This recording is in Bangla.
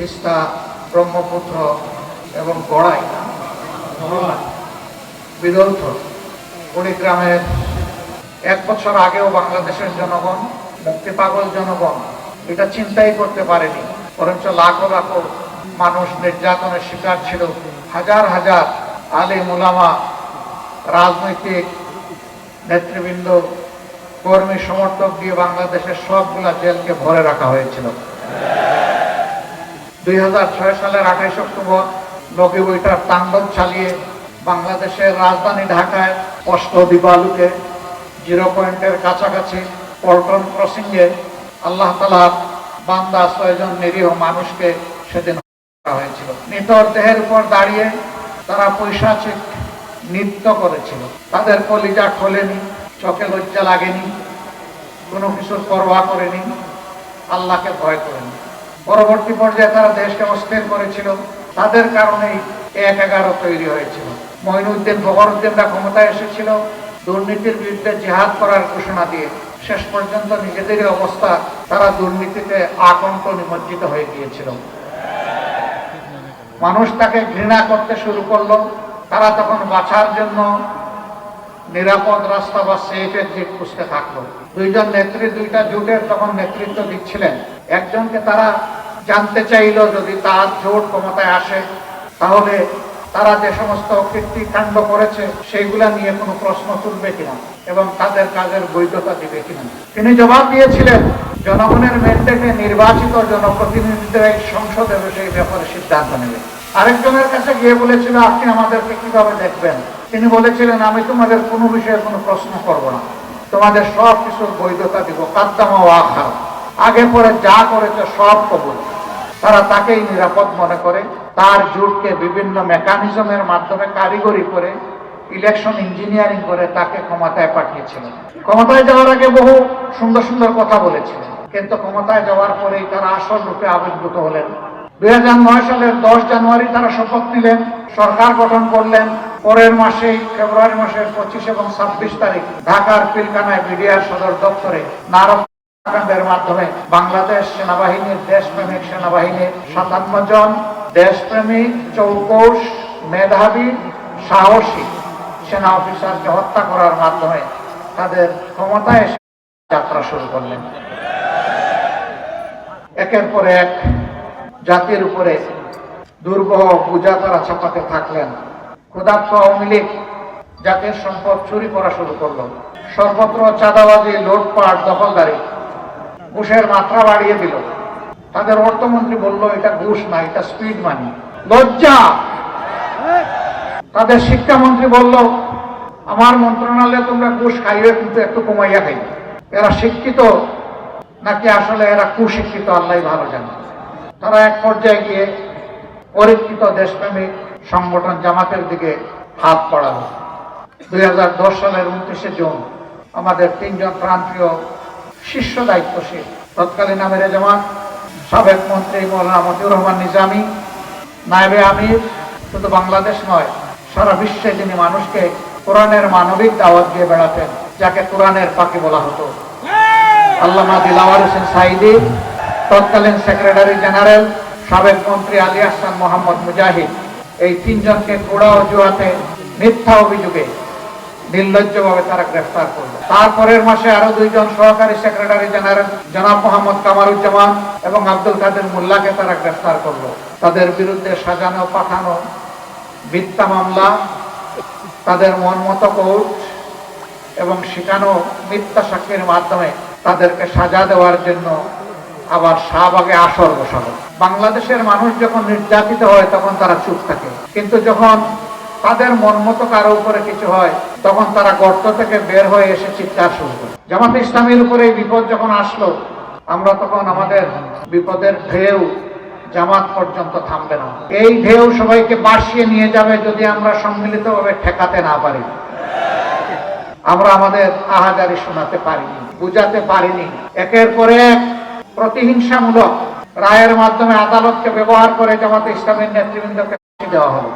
তিস্তা ব্রহ্মপুত্র এবং গড়াই। বিদগ্ধ কুড়িগ্রামের এক বছর আগেও বাংলাদেশের জনগণ মুক্তি পাগল জনগণ, এটা চিন্তাই করতে পারেনি। বরঞ্চ লাখো লাখো মানুষ নির্যাতনের শিকার ছিল। হাজার হাজার আলে মুলামা, রাজনৈতিক নেতৃবৃন্দ, কর্মী সমর্থক দিয়ে বাংলাদেশের সবগুলা জেলকে ভরে রাখা হয়েছিল। দুই হাজার ছয় সালের আঠাইশ অক্টোবর লগি বইটার তাণ্ডব চালিয়ে বাংলাদেশের রাজধানী ঢাকায় অষ্ট দিবালুকে জিরো পয়েন্টের কাছাকাছি পল্টন ক্রসিংয়ে আল্লাহ তালার বান্দা ছয়জন নিরীহ মানুষকে সেদিন করা হয়েছিল। নিতর দেহের উপর দাঁড়িয়ে তারা পৈশাচিক নৃত্য করেছিল। তাদের কলিজা খোলেনি, চোখে লজ্জা লাগেনি, কোনো কিছুর পরোয়া করেনি, আল্লাহকে ভয় করেনি। পরবর্তী পর্যায়ে তারা দেশকে অস্থির করেছিল। তাদের কারণেই এক এগারো তৈরি হয়েছিল। মঈনুদ্দিন ফখরুদ্দিনরা ক্ষমতায় এসেছিল। দুর্নীতির বিরুদ্ধে জিহাদ করার ঘোষণা দিয়ে শেষ পর্যন্ত নিজেদেরই অবস্থা তারা দুর্নীতিতে আকণ্ঠ নিমজ্জিত হয়ে গিয়েছিল। মানুষ তাকে ঘৃণা করতে শুরু করল। তারা তখন বাঁচার জন্য নিরাপদ রাস্তা বা সেফ এক্সিট খুঁজতে থাকল। দুইজন নেত্রী, দুইটা জোটের তখন নেতৃত্ব দিচ্ছিলেন। একজনকে তারা জানতে চাইলো যদি তার জোট ক্ষমতায় আসে, তাহলে তারা যে সমস্ত কীর্তিকাণ্ড করেছে, সেইগুলা নিয়ে কোনো প্রশ্ন তুলবে কিনা এবং তাদের কাজের বৈধতা দিবে কিনা। তিনি জবাব দিয়েছিলেন, জনগণের ম্যান্ডেটে নির্বাচিত জনপ্রতিনিধিদের এই সংসদে সেই ব্যাপারে সিদ্ধান্ত নেবে। আরেকজনের কাছে গিয়ে বলেছিল, আপনি আমাদেরকে কীভাবে দেখবেন? তিনি বলেছিলেন, আমি তোমাদের কোনো বিষয়ে কোনো প্রশ্ন করব না। তোমাদের সব কিছুর বৈধতা দিব, কাদ্দামা ও আখা আগে পরে যা করেছে সব কবুল। তারা তাকেই নিরাপদ মনে করে। তার জোটকে বিভিন্ন মেকানিজমের মাধ্যমে কারিগরি করে, ইলেকশন ইঞ্জিনিয়ারিং করে তাকে ক্ষমতায় পাঠিয়েছিল ক্ষমতায় যাওয়ার আগে বহু সুন্দর সুন্দর কথা বলেছিলেন। কিন্তু ক্ষমতায় যাওয়ার পরেই তারা আসল রূপে আবির্ভূত হলেন। দুই হাজার নয় সালের দশ জানুয়ারি তারা শপথ নিলেন, সরকার গঠন করলেন পরের মাসেই ফেব্রুয়ারি মাসের পঁচিশ এবং ছাব্বিশ তারিখ ঢাকার পিলকানায় বিডিআর সদর দপ্তরে নারক মাধ্যমে বাংলাদেশ সেনাবাহিনীর দেশপ্রেমিক সেনাবাহিনীর সাতান্ন জন দেশপ্রেমিক চৌকস মেধাবী, সাহসী সেনা অফিসারকে হত্যা করার মাধ্যমে তাদের ক্ষমতায় যাত্রা শুরু করলেন। একের পর এক জাতির উপরে দুর্বহ পূজা তারা ছাপাতে থাকলেন। ক্ষুধার্ত আওয়ামী লীগ জাতির সম্পদ চুরি করা শুরু করল। সর্বত্র চাঁদাবাজি, লুটপাট, দখলদারি। ঘুষের মাত্রা বাড়িয়ে দিল। তাদের অর্থমন্ত্রী বলল, এটা ঘুষ না, এটা স্পিড মানি লজ্জা! তাদের শিক্ষামন্ত্রী বলল, আমার মন্ত্রণালয়ে তোমরা ঘুষ খাইবে কিন্তু একটু কমাইয়া খাইবে এরা শিক্ষিত, নাকি আসলে এরা কুশিক্ষিত আল্লাহ ভালো জানে। তারা এক পর্যায়ে গিয়ে পরীক্ষিত দেশপ্রেমিক সংগঠন জামাতের দিকে হাত পড়ালো দুই সালের উনত্রিশে জুন আমাদের তিনজন প্রান্তীয় শীর্ষ দায়িত্বশীল, তৎকালীন আমিরে জামাত, সাবেক মন্ত্রী মৌলানা মতিউর রহমান নিজামী, নায়েবে আমির, শুধু বাংলাদেশ নয়, সারা বিশ্বে তিনি মানুষকে কোরআনের মানবিক দাওয়াত দিয়ে বেড়াতেন, যাকে কোরআনের পাখি বলা হতো। আল্লামা দিলাওয়ার হোসেন সাইদি তৎকালীন সেক্রেটারি জেনারেল, সাবেক মন্ত্রী আলী আহসান মোহাম্মদ মুজাহিদ। এই তিনজনকে গোড়া অজুহাতে মিথ্যা অভিযোগে নির্লজ্জভাবে তারা গ্রেফতার করল। তারপরের মাসে আরও দুইজন সহকারী সেক্রেটারি জেনারেল জনাব মোহাম্মদ কামারুজ্জামান এবং আব্দুল কাদের মোল্লাকে তারা গ্রেফতার করল। তাদের বিরুদ্ধে সাজানো পাঠানো মিথ্যা মামলা, তাদের মন মতো কোর্ট এবং শেখানো মিথ্যা সাক্ষীর মাধ্যমে তাদেরকে সাজা দেওয়ার জন্য আবার শাহবাগে আসর বসালো। বাংলাদেশের মানুষ যখন নির্যাতিত হয়, তখন তারা চুপ থাকে। কিন্তু যখন তাদের মন মতো কারও উপরে কিছু হয়, তখন তারা গর্ত থেকে বের হয়ে এসে চিৎকার শুরু করে। জামাত ইসলামের উপরে এই বিপদ যখন আসলো, আমরা তখন আমাদের বিপদের ঢেউ জামাত পর্যন্ত থামবে না। এই ঢেউ সবাইকে বাসিয়ে নিয়ে যাবে যদি আমরা সম্মিলিতভাবে ঠেকাতে না পারি। আমরা আমাদের আহাজারি শোনাতে পারিনি, বুঝাতে পারিনি। একের পরে এক প্রতিহিংসামূলক রায়ের মাধ্যমে আদালতকে ব্যবহার করে জামাতে ইসলামের নেতৃবৃন্দকে দেওয়া হলো।